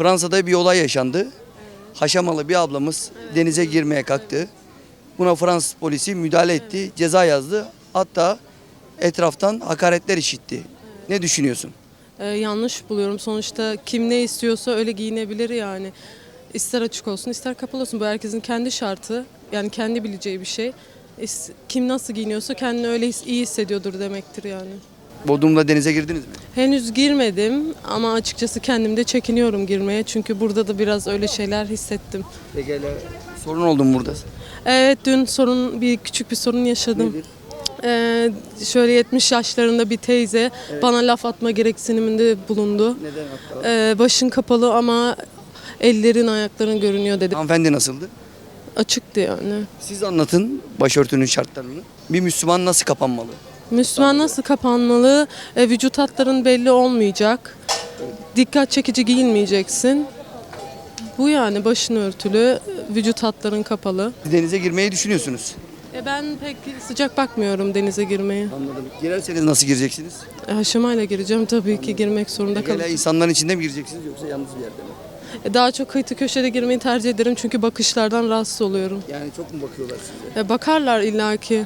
Fransa'da bir olay yaşandı. Haşamalı bir ablamız denize girmeye kalktı. Buna Fransız polisi müdahale etti, ceza yazdı. Hatta etraftan hakaretler işitti. Ne düşünüyorsun? Ee, yanlış buluyorum. Sonuçta kim ne istiyorsa öyle giyinebilir yani. İster açık olsun ister kapalı olsun. Bu herkesin kendi şartı. Yani kendi bileceği bir şey. Kim nasıl giyiniyorsa kendini öyle iyi hissediyordur demektir yani. Bodrum'da denize girdiniz mi? Henüz girmedim ama açıkçası kendimde çekiniyorum girmeye. Çünkü burada da biraz öyle şeyler hissettim. Peki hele sorun oldu mu burada? Evet dün sorun bir küçük bir sorun yaşadım. Nedir? Ee, şöyle 70 yaşlarında bir teyze bana laf atma gereksiniminde bulundu. Neden hatta? Ee, başın kapalı ama ellerin ayakların görünüyor dedi. Hanımefendi nasıldı? Açıktı yani. Siz anlatın başörtünün şartlarını. Bir Müslüman nasıl kapanmalı? Müslüman nasıl kapanmalı? E, vücut hatların belli olmayacak. Dikkat çekici giyinmeyeceksin. Bu yani başın örtülü, vücut hatların kapalı. Denize girmeyi düşünüyorsunuz. E ben pek sıcak bakmıyorum denize girmeye. Anladım. Girerseniz nasıl gireceksiniz? E, haşamayla gireceğim tabii ki girmek zorunda hele kalacağım. insanların içinde mi gireceksiniz yoksa yalnız bir yerde mi? E, daha çok kıyı köşede girmeyi tercih ederim çünkü bakışlardan rahatsız oluyorum. Yani çok mu bakıyorlar size? E, bakarlar illaki.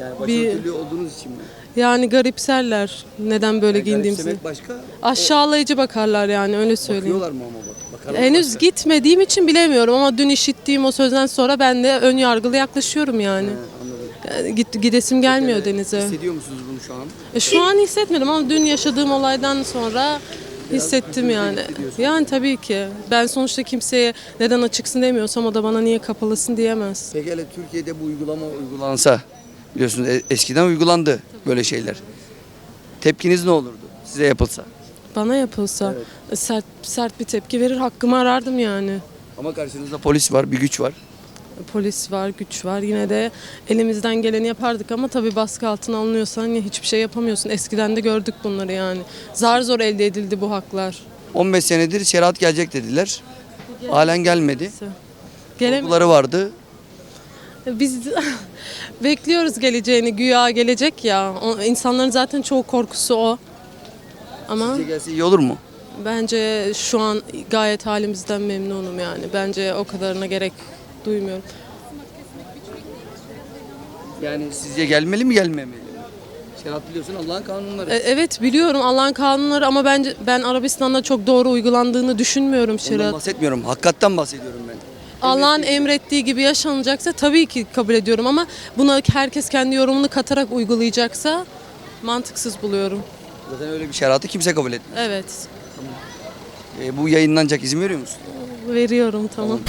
Yani Bir- başörtülü olduğunuz için mi? Yani garipserler neden böyle Yani giyindiğimizi. başka. Aşağılayıcı bakarlar yani öyle söyleyeyim. Bakıyorlar mı ama bak? Bakarlar Henüz başka. gitmediğim için bilemiyorum ama dün işittiğim o sözden sonra ben de ön yargılı yaklaşıyorum yani. He, anladım. Yani git, gidesim gelmiyor Peki, denize. Hissediyor musunuz bunu şu an? E, şu an hissetmedim ama dün yaşadığım olaydan sonra hissettim yani. Yani tabii ki. Ben sonuçta kimseye neden açıksın demiyorsam o da bana niye kapalısın diyemez. Peki hele Türkiye'de bu uygulama uygulansa biliyorsunuz e- eskiden uygulandı böyle şeyler. Tepkiniz ne olurdu size yapılsa? Bana yapılsa sert sert bir tepki verir hakkımı arardım yani. Ama karşınızda polis var, bir güç var. Polis var, güç var. Yine de elimizden geleni yapardık ama tabii baskı altına alınıyorsan ya hiçbir şey yapamıyorsun. Eskiden de gördük bunları yani. Zar zor elde edildi bu haklar. 15 senedir şeriat gelecek dediler. Halen gelmedi. Gelem Korkuları vardı. Biz bekliyoruz geleceğini. Güya gelecek ya. O, insanların zaten çoğu korkusu o. Ama Sizce gelse iyi olur mu? bence şu an gayet halimizden memnunum yani. Bence o kadarına gerek duymuyorum. Yani sizce gelmeli mi gelmemeli mi? Şeriat biliyorsun Allah'ın kanunları. E, Evet biliyorum Allah'ın kanunları ama bence ben Arabistan'da çok doğru uygulandığını düşünmüyorum Ondan şeriat. bahsetmiyorum. Hakikatten bahsediyorum ben. Allah'ın emrettiği gibi yaşanacaksa tabii ki kabul ediyorum ama buna herkes kendi yorumunu katarak uygulayacaksa mantıksız buluyorum. Zaten öyle bir şeriatı kimse kabul etmiyor. Evet. E, bu yayınlanacak izin veriyor musun? Veriyorum tamam.